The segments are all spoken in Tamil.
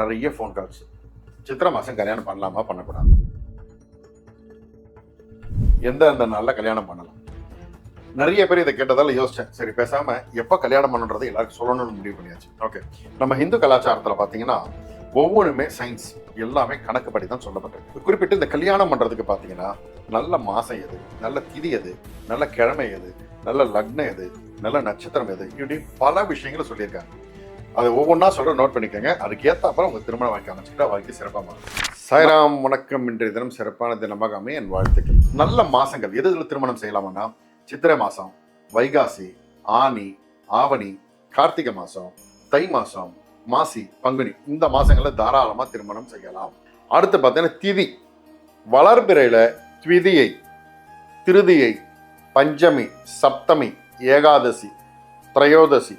நிறைய ஃபோன் கால்ஸ் சித்திரை மாதம் கல்யாணம் பண்ணலாமா? பண்ணக்கூடாது. எந்த எந்த நாளில் கல்யாணம் பண்ணலாம்? நிறைய பேர் இதை கேட்டதால யோசிச்சேன். சரி பேசாம எப்போ கல்யாணம் பண்ணுறது எல்லாருக்கும் சொல்லணும்னு முடிவு பண்ணியாச்சு. ஓகே நம்ம இந்து கலாச்சாரத்தில் பார்த்தீங்கன்னா ஒவ்வொன்றுமே சயின்ஸ் எல்லாமே கணக்குப்படி தான் சொல்லப்பட்டிருக்கு. குறிப்பிட்டு இந்த கல்யாணம் பண்ணுறதுக்கு பார்த்தீங்கன்னா நல்ல மாதம் எது? நல்ல திதி எது? நல்ல கிழமை எது? நல்ல லக்னம் எது? நல்ல நட்சத்திரம் எது? இப்படி பல விஷயங்களை சொல்லியிருக்காங்க. அதை ஒவ்வொன்றா சொல்கிற நோட் பண்ணிக்கோங்க. அதுக்கு அப்புறம் உங்கள் திருமணம் வாழ்க்கை அமைச்சுக்கிட்டா வாழ்க்கை சிறப்பாக மாறும். சாய்ராம் வணக்கம். இன்றைய தினம் சிறப்பான தினமாக அமைய என் வாழ்த்துக்கள். நல்ல மாதங்கள் எது எதுல திருமணம் செய்யலாம்னா சித்திரை மாதம் வைகாசி ஆனி ஆவணி கார்த்திகை மாதம் தை மாதம் மாசி பங்குனி. இந்த மாதங்களில் தாராளமாக திருமணம் செய்யலாம். அடுத்து பார்த்தீங்கன்னா திதி. வளர்பிறையில் த்விதியை திருதியை பஞ்சமி சப்தமி ஏகாதசி திரையோதசி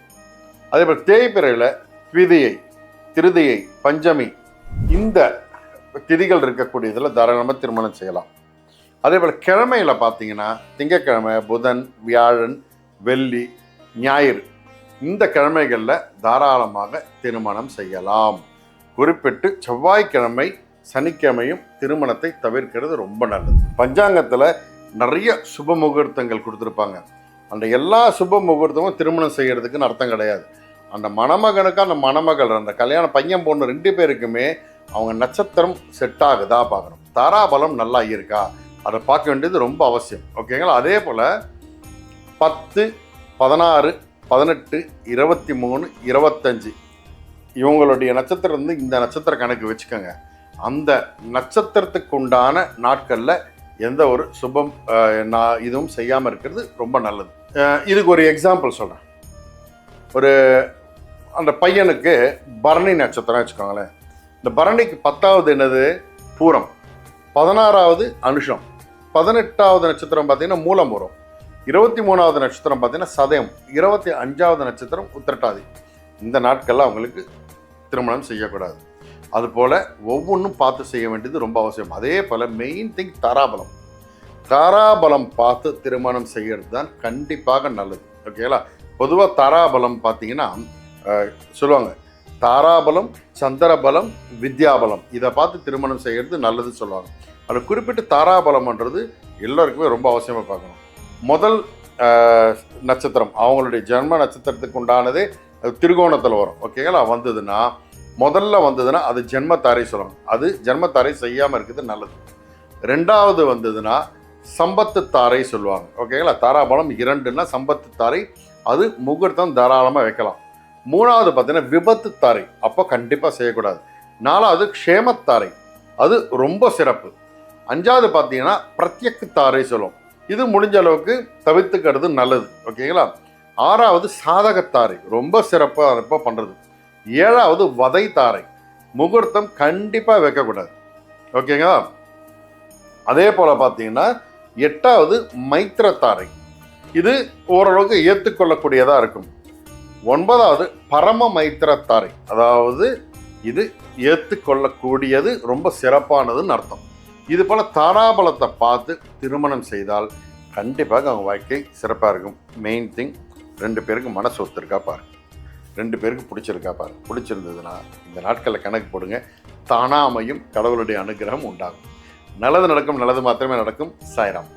அதே போல் தேய்பிறையில் த்விதியை திருதியை பஞ்சமி இந்த திதிகள் இருக்கக்கூடியதில் தாராளமாக திருமணம் செய்யலாம். அதே போல் கிழமையில் பார்த்தீங்கன்னா திங்கக்கிழமை புதன் வியாழன் வெள்ளி ஞாயிறு இந்த கிழமைகளில் தாராளமாக திருமணம் செய்யலாம். குறிப்பிட்டு செவ்வாய்க்கிழமை சனிக்கிழமையும் திருமணத்தை தவிர்க்கிறது ரொம்ப நல்லது. பஞ்சாங்கத்தில் நிறைய சுப முகூர்த்தங்கள் கொடுத்துருப்பாங்க. அந்த எல்லா சுப முகூர்த்தமும் திருமணம் செய்கிறதுக்குன்னு அர்த்தம் கிடையாது. அந்த மணமகனுக்கு அந்த மணமகள் அந்த கல்யாண பையன் பொண்ணு ரெண்டு பேருக்குமே அவங்க நட்சத்திரம் செட் ஆகுதா பார்க்கணும். தாராபலம் நல்லா இருக்கா? அதை பார்க்க வேண்டியது ரொம்ப அவசியம். ஓகேங்களா அதே போல் பத்து பதினாறு பதினெட்டு இருபத்தி மூணு இருபத்தஞ்சி. இவங்களுடைய நட்சத்திரம் வந்து இந்த நட்சத்திர கணக்கு வச்சுக்கோங்க. அந்த நட்சத்திரத்துக்கு உண்டான நாட்களில் எந்த ஒரு சுபம் நான் இதுவும் செய்யாமல் இருக்கிறது ரொம்ப நல்லது. இதுக்கு ஒரு எக்ஸாம்பிள் சொல்கிறேன் ஒரு அந்த பையனுக்கு பரணி நட்சத்திரம் வச்சுக்கோங்களேன். இந்த பரணிக்கு பத்தாவது என்னது? பூரம். பதினாறாவது அனுஷம். பதினெட்டாவது நட்சத்திரம் பார்த்தீங்கன்னா மூலம் வரும் இருபத்தி மூணாவது நட்சத்திரம் பார்த்தீங்கன்னா சதயம். இருபத்தி அஞ்சாவது நட்சத்திரம் உத்திரட்டாதி. இந்த நாட்களில் அவங்களுக்கு திருமணம் செய்யக்கூடாது. அதுபோல் ஒவ்வொன்றும் பார்த்து செய்ய வேண்டியது ரொம்ப அவசியம். அதே போல் மெயின் திங் தாராபலம். தாராபலம் பார்த்து திருமணம் செய்கிறது தான் கண்டிப்பாக நல்லது. ஓகேங்களா பொதுவாக தாராபலம் பார்த்தீங்கன்னா சொல்லுவாங்க. தாராபலம் சந்திரபலம் வித்யாபலம். இதை பார்த்து திருமணம் செய்கிறது நல்லது சொல்லுவாங்க. அதில் குறிப்பிட்டு தாராபலம்ன்றது எல்லோருக்குமே ரொம்ப அவசியமாக பார்க்கணும். முதல் நட்சத்திரம். அவங்களுடைய ஜென்ம நட்சத்திரத்துக்கு உண்டானதே அது திருகோணத்தில் வரும். ஓகேங்களா? வந்ததுன்னா முதல்ல வந்ததுன்னா அது ஜென்மத்தாரை சொல்லுவாங்க அது ஜென்மத்தாரை செய்யாமல் இருக்கிறது நல்லது. ரெண்டாவது வந்ததுன்னா சம்பத்து தாரை சொல்லுவாங்க. ஓகேங்களா? தாராபலம் இரண்டுன்னா சம்பத்து தாரை. அது முகூர்த்தம் தாராளமாக வைக்கலாம். மூணாவது பார்த்தீங்கன்னா விபத்து தாரை. அப்போ கண்டிப்பாக செய்யக்கூடாது. நாலாவது க்ஷேமத்தாரை அது ரொம்ப சிறப்பு. அஞ்சாவது பார்த்தீங்கன்னா பிரத்யக்கு தாரை சொல்லும் இது முடிஞ்ச அளவுக்கு தவிர்த்துக்கிறது நல்லது. ஓகேங்களா? ஆறாவது சாதகத்தாரை ரொம்ப சிறப்பாக இப்போ பண்ணுறது ஏழாவது வதை தாரை. முகூர்த்தம் கண்டிப்பாக வைக்கக்கூடாது. ஓகேங்களா? அதே போல் பார்த்தீங்கன்னா எட்டாவது மைத்திரத்தாரை இது ஓரளவுக்கு ஏற்றுக்கொள்ளக்கூடியதாக இருக்கும். ஒன்பதாவது பரம மைத்திரத்தாரை. அதாவது இது ஏற்றுக்கொள்ளக்கூடியது ரொம்ப சிறப்பானதுன்னு அர்த்தம். இது போல் தாராபலத்தை பார்த்து திருமணம் செய்தால் கண்டிப்பாக அவங்க வாழ்க்கை சிறப்பாக இருக்கும். மெயின் திங் ரெண்டு பேருக்கு மனசு ஒத்துருக்கா பாரு. ரெண்டு பேருக்கு பிடிச்சிருக்கா பாரு. பிடிச்சிருந்ததுன்னா இந்த நாட்களில் கணக்கு போடுங்க. தானாமையும் கடவுளுடைய அனுகிரகம் உண்டாகும். நல்லது நடக்கும் நல்லது மாத்திரமே நடக்கும். சாய்ராம்.